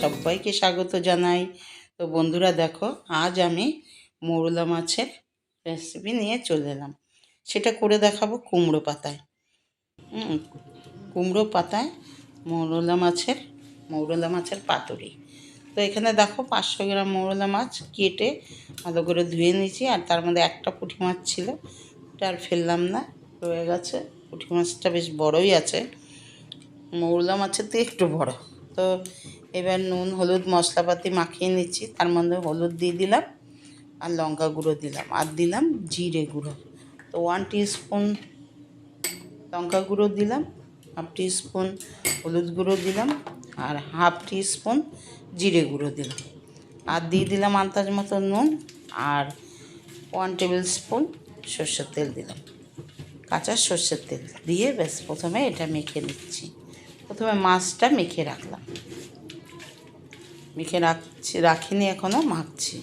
সবাইকে স্বাগত জানাই। তো বন্ধুরা দেখো, আজ আমি মৌরলা মাছের রেসিপি নিয়ে চলে এলাম। সেটা করে দেখাবো কুমড়ো পাতায়। কুমড়ো পাতায় মৌরলা মাছের মৌরলা মাছের পাতুরি। তো এখানে দেখো, পাঁচশো গ্রাম মৌরলা মাছ কেটে ভালো করে ধুয়ে নিয়েছি, আর তার মধ্যে একটা পুঁটি মাছ ছিল, ওটা আর ফেললাম না, রয়ে গেছে। পুঁটি মাছটা বেশ বড়ই আছে। মৌরলা মাছের থেকে একটু বড়। তো এবার নুন, হলুদ মশলাপাতি মাখিয়ে নিচ্ছি। তার মধ্যে হলুদ দিয়ে দিলাম আর লঙ্কা গুঁড়ো দিলাম আর দিলাম জিরে গুঁড়ো। তো ওয়ান স্পুন লঙ্কা গুঁড়ো দিলাম হাফ স্পুন হলুদ গুঁড়ো দিলাম আর হাফ স্পুন জিরে গুঁড়ো দিলাম। আর দিয়ে দিলাম আন্দাজ মতো নুন আর ওয়ান টেবিল স্পুন সর্ষের তেল দিলাম। কাঁচা সর্ষের তেল দিয়ে ব্যাস প্রথমে এটা মেখে নিচ্ছি। প্রথমে মাছটা মেখে রাখলাম। মেখে রাখছি, রাখিনি এখনও মাখছি।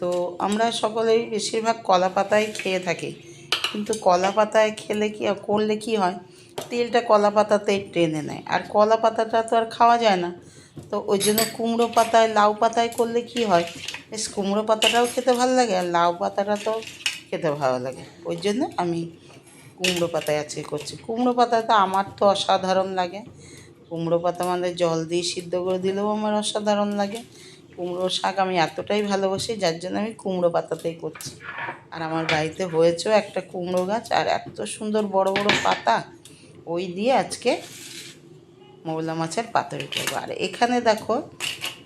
তো আমরা সকলেই বেশিরভাগ কলা পাতায় খেয়ে থাকি। কিন্তু কলা পাতায় খেলে কি, করলে কি হয়? তেলটা কলা পাতাতেই টেনে নেয়। আর কলা পাতাটা তো আর খাওয়া যায় না। তো ওই জন্য কুমড়ো পাতায়, লাউ পাতায় করলে কি হয়? বেশ, কুমড়ো পাতাটাও খেতে ভালো লাগে, আর লাউ পাতাটা তো খেতে ভালো লাগে। ওই জন্য আমি কুমড়ো পাতায় আজকে করছি। কুমড়ো পাতাটা আমার তো অসাধারণ লাগে। কুমড়ো পাতা মানে জল দিয়ে সিদ্ধ করে দিলেও আমার অসাধারণ লাগে। কুমড়ো শাক আমি এতটাই ভালোবাসি, যার জন্য আমি কুমড়ো পাতাতেই করছি। আর আমার বাড়িতে হয়েছেও একটা কুমড়ো গাছ, আর এত সুন্দর বড় বড় পাতা, ওই দিয়ে আজকে মৌলা মাছের পাতুরি করব। আর এখানে দেখো,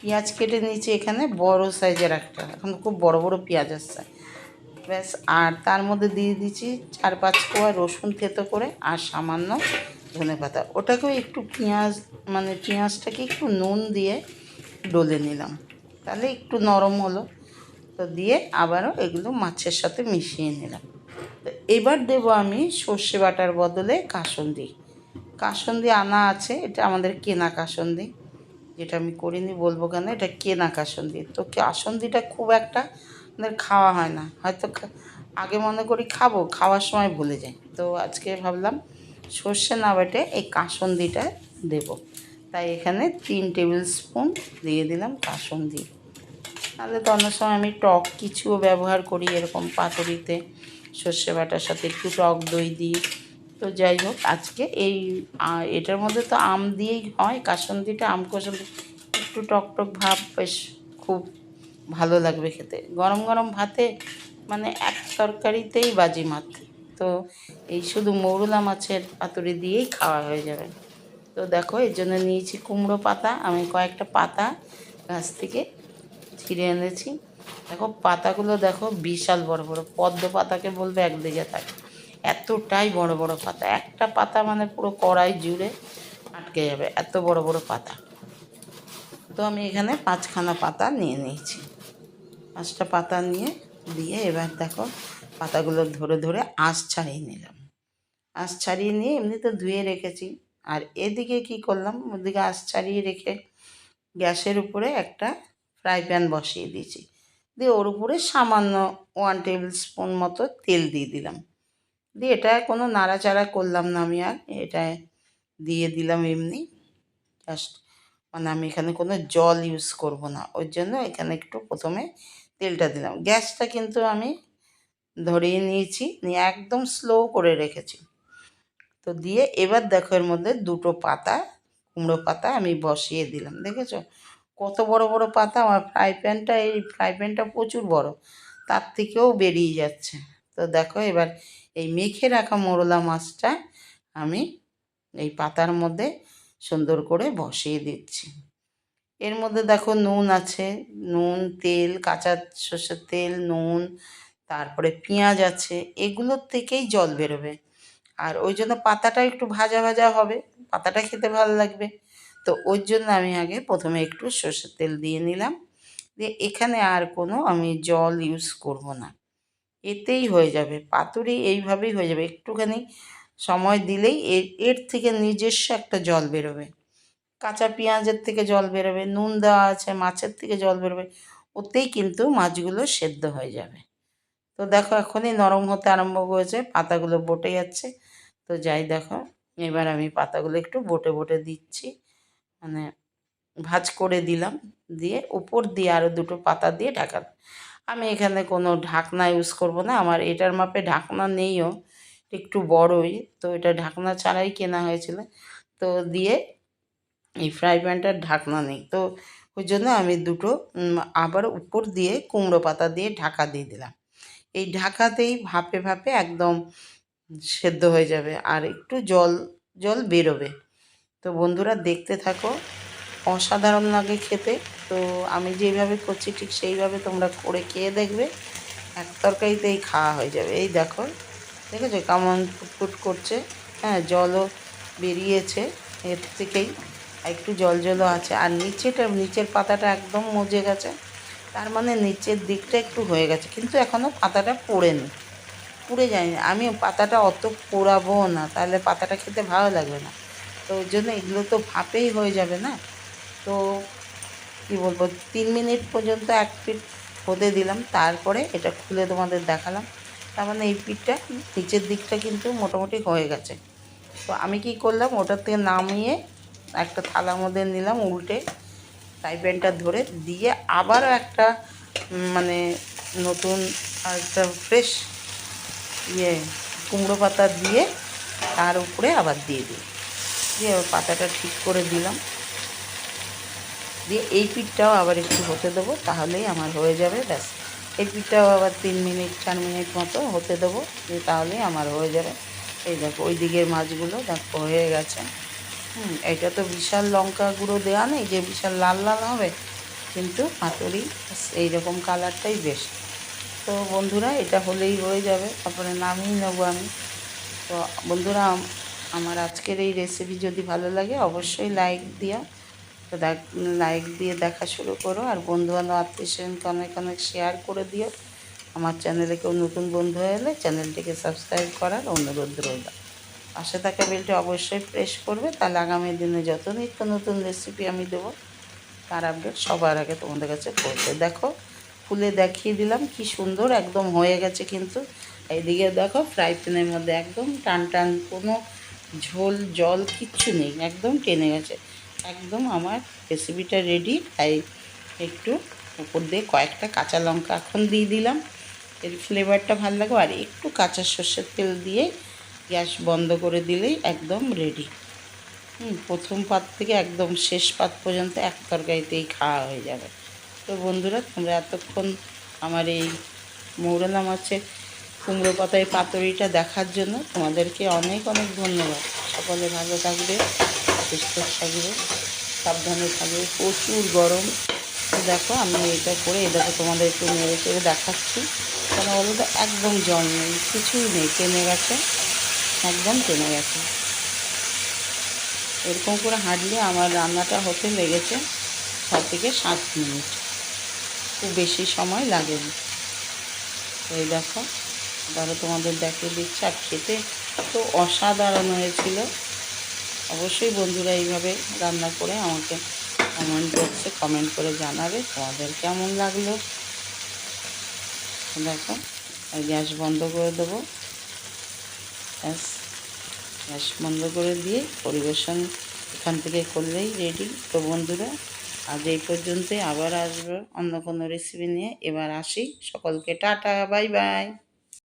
পেঁয়াজ কেটে নিয়েছি, এখানে বড় সাইজের একটা, এখন খুব বড় বড় পেঁয়াজ আসছে। ব্যাস, আর তার মধ্যে দিয়ে দিচ্ছি চার পাঁচ কোয়া রসুন থেতো করে, আর সামান্য ধনে পাতা। ওটাকেও একটু পেঁয়াজ মানে পেঁয়াজটাকে একটু নুন দিয়ে ডলে নিলাম। তাহলে একটু নরম হলো। তো দিয়ে আবারও এগুলো মাছের সাথে মিশিয়ে নিলাম। তো এবার দেবো আমি সর্ষে বাটার বদলে কাসন্দি। কাসন্দি আনা আছে, এটা আমাদের কেনা কাসন্দি। যেটা আমি করিনি, বলব কেন? এটা কেনা কাসন্দি। তো কাসন্দিটা খুব একটা আমাদের খাওয়া হয় না। হয়তো আগে মনে করি খাব, খাওয়ার সময় ভুলে যাই। তো আজকে ভাবলাম সর্ষে না বেটে এই কাসন্দিটা দেব। তাই এখানে তিন টেবিল স্পুন দিয়ে দিলাম কাসন্দি। তাহলে তো অন্য সময় আমি টক কিছুও ব্যবহার করি এরকম পাতুরিতে। সর্ষে বাটার সাথে একটু টক দই দিই। তো যাই হোক, আজকে এই এটার মধ্যে তো আম দিয়েই হয়, কাসন্দিটা, আম কাসন্দি, একটু টক টক ভাব বেশ খুব ভালো লাগবে খেতে। গরম গরম ভাতে মানে এক তরকারিতেই বাজি মাত তো এই শুধু মৌরলা মাছের পাতুরি দিয়েই খাওয়া হয়ে যাবে। তো দেখো, এর জন্য নিয়েছি কুমড়ো পাতা। আমি কয়েকটা পাতা গাছ থেকে ছিঁড়ে এনেছি। দেখো, পাতাগুলো দেখো বিশাল বড় বড়, পদ্ম পাতাকে বলবে একদিকে থাকে এতটাই বড় বড় পাতা। একটা পাতা মানে পুরো কড়াই জুড়ে আটকে যাবে, এত বড় বড় পাতা। তো আমি এখানে পাঁচখানা পাতা নিয়ে নিয়েছি। পাঁচটা পাতা নিয়ে দিয়ে এবার দেখো পাতাগুলো ধরে ধরে আঁশ ছাড়িয়ে নিলাম। আঁশ ছাড়িয়ে নিয়ে এমনি তো ধুয়ে রেখেছি। আর এদিকে কি করলাম? ওদিকে আঁশ ছাড়িয়ে রেখে গ্যাসের উপরে একটা ফ্রাই প্যান বসিয়ে দিয়েছি। দিয়ে ওর উপরে সামান্য ওয়ান টেবিল স্পুন মতো তেল দিয়ে দিলাম। দিয়ে এটা কোনো নাড়াচাড়া করলাম না আমি আর। এটা দিয়ে দিলাম এমনি। জাস্ট মানে আমি এখানে কোনো জল ইউজ করব না। ওর জন্য এখানে একটু প্রথমে তেলটা দিলাম। গ্যাসটা কিন্তু আমি ধরিয়ে নিয়েছি, নিয়ে একদম স্লো করে রেখেছি। তো দিয়ে এবার দেখো এর মধ্যে দুটো পাতা, কুমড়ো পাতা আমি বসিয়ে দিলাম, দেখেছ? কত বড় বড় পাতা, আমার ফ্রাই প্যানটা এই ফ্রাই প্যানটা প্রচুর বড়, তার থেকেও বেরিয়ে যাচ্ছে। তো দেখো এবার এই মেখে রাখা মোরলা মাছটা আমি এই পাতার মধ্যে সুন্দর করে বসিয়ে দিচ্ছি। এর মধ্যে দেখো নুন আছে, নুন, তেল, কাঁচা সর্ষের তেল, নুন তারপরে পেঁয়াজ আছে, এগুলোর থেকেই জল বেরোবে। আর ওই জন্য পাতাটা একটু ভাজা ভাজা হবে, পাতাটা খেতে ভালো লাগবে। তো ওই জন্য আমি আগে প্রথমে একটু সর্ষের তেল দিয়ে নিলাম। দিয়ে এখানে আর কোনো আমি জল ইউজ করব না। এতেই হয়ে যাবে, পাতুরি এইভাবেই হয়ে যাবে। একটুখানি সময় দিলেই এর এর থেকে নিজস্ব একটা জল বেরোবে। কাঁচা পেঁয়াজের থেকে জল বেরোবে, নুন দেওয়া আছে, মাছের থেকে জল বেরোবে, ওতেই কিন্তু মাছগুলো সেদ্ধ হয়ে যাবে। তো দেখো এখনই নরম হতে আরম্ভ করেছে, পাতাগুলো বটে যাচ্ছে। তো যাই দেখো, এবার আমি পাতাগুলো একটু বটে বটে দিচ্ছি। মানে ভাজ করে দিলাম, দিয়ে উপর দিয়ে আরও দুটো পাতা দিয়ে ঢাকা আমি এখানে কোনো ঢাকনা ইউজ করব না, আমার এটার মাপে ঢাকনা নেইও একটু বড়ই। তো এটা ঢাকনা ছাড়াই কেনা হয়েছিল। তো দিয়ে এই ফ্রাই প্যানটার ঢাকনা নেই। তো ওই জন্য আমি দুটো আবার উপর দিয়ে কুমড়ো পাতা দিয়ে ঢাকা দিয়ে দিলাম। এই ঢাকাতেই ভাপে ভাপে একদম সেদ্ধ হয়ে যাবে আর একটু জল জল বেরোবে। তো বন্ধুরা দেখতে থাকো, অসাধারণ লাগে খেতে। তো আমি যেইভাবে করছি ঠিক সেইভাবে তোমরা করে খেয়ে দেখবে, এক তরকারিতেই খাওয়া হয়ে যাবে। এই দেখো, দেখেছ কেমন ফুটফুট করছে? হ্যাঁ জলও বেরিয়েছে এর থেকেই একটু জল, জলও আছে। আর নিচেটা, নিচের পাতাটা একদম মজে গেছে। তার মানে নিচের দিকটা একটু হয়ে গেছে, কিন্তু এখনও পাতাটা পড়েনি। পুড়ে যায়নি। আমি পাতাটা অত পোড়াবো না, তাহলে পাতাটা খেতে ভালো লাগবে না। তো ওই জন্য এগুলো তো ভাপেই হয়ে যাবে না। তো কী বলব, তিন মিনিট পর্যন্ত এক পিঠ হতে দিলাম, তারপরে এটা খুলে তোমাদের দেখালাম। তার মানে এই পিঠটা নিচের দিকটা কিন্তু মোটামুটি হয়ে গেছে। তো আমি কি করলাম ওটার থেকে নামিয়ে একটা থালার মধ্যে নিলাম, উল্টে ফ্রাই প্যানটা ধরে দিয়ে আবারও একটা মানে নতুন একটা ফ্রেশ ইয়ে কুমড়ো পাতা দিয়ে তার উপরে আবার দিয়ে দিই দিয়ে পাতাটা ঠিক করে দিলাম। দিয়ে এই পিঠটাও আবার একটু হতে দেবো, তাহলেই আমার হয়ে যাবে, ব্যাস। এই পিঠটাও আবার তিন মিনিট, চার মিনিট মতো হতে দেবো তাহলেই আমার হয়ে যাবে। এই দেখো, ওই দিকের মাছগুলো দেখো, হয়ে গেছে। হুম, এটা তো বিশাল লঙ্কা গুঁড়ো দেওয়া নেই, যে বিশাল লাল লাল হবে, কিন্তু পাতুরি এইরকম কালারটাই বেশ তো বন্ধুরা, এটা হলেই হয়ে যাবে, তারপরে নামিয়ে নেব আমি। তো বন্ধুরা আমার আজকের এই রেসিপি যদি ভালো লাগে, অবশ্যই লাইক দিও তো লাইক দিয়ে দেখা শুরু করো, আর বন্ধু বান্ধব আত্মীয় স্বজনকে অনেক অনেক শেয়ার করে দিও। আমার চ্যানেলে কেউ নতুন বন্ধু এলে চ্যানেলটিকে সাবস্ক্রাইব করার অনুরোধ রইল। পাশে থাকা বেলটি অবশ্যই প্রেস করবে। তাহলে আগামী দিনে যত নিত্য নতুন রেসিপি আমি দেবো, তার আপডেট সবার আগে তোমাদের কাছে পৌঁছে। দেখো, খুলে দেখিয়ে দিলাম কি সুন্দর একদম হয়ে গেছে কিন্তু। এইদিকে দেখো ফ্রাই প্যানের মধ্যে একদম টান টান কোনো ঝোল, জল কিচ্ছু নেই, একদম টেনে গেছে। একদম আমার রেসিপিটা রেডি তাই একটু উপর দিয়ে কয়েকটা কাঁচা লঙ্কা এখন দিয়ে দিলাম। এর ফ্লেভারটা ভালো লাগবে, আর একটু কাঁচা সর্ষের তেল দিয়ে গ্যাস বন্ধ করে দিলেই একদম রেডি হুম, প্রথম পাত থেকে একদম শেষ পাত পর্যন্ত এক তরকারিতেই খাওয়া হয়ে যাবে। তো বন্ধুরা, তোমরা এতক্ষণ আমার এই মৌরলা মাছের কুমড়ো পাতায় পাতুরিটা দেখার জন্য তোমাদেরকে অনেক অনেক ধন্যবাদ। সকলে ভালো থাকবে, সুস্থ থাকবে, সাবধানে থাকবে। প্রচুর গরম। দেখো, আমি এটা করে এই দেখো তোমাদের একটু নেড়ে দেখাচ্ছি। কেন বলো তো, একদম জল নেই, কিছুই নেই, টেনে গেছে। একদম টেনে গেছে। এরকম করে হাঁটলে আমার রান্নাটা হতে লেগেছে ছ থেকে সাত মিনিট। খুব বেশি সময় লাগেনি। এই দেখো ধরো তোমাদের দেখিয়ে দিচ্ছে। আর খেতে তো অসাধারণ হয়েছিল। অবশ্যই বন্ধুরা এইভাবে রান্না করে আমাকে কমেন্ট বক্সে কমেন্ট করে জানাবে, তোমাদের কেমন লাগল? দেখো গ্যাস বন্ধ করে দেবো। ব্যাস, গ্যাস বন্ধ করে দিয়ে পরিবেশন এখান থেকে করলেই রেডি তো বন্ধুরা, আজ এই পর্যন্তই। আবার আসব অন্য কোনো রেসিপি নিয়ে। এবার আসি। সকলকে টাটা, বাই বাই।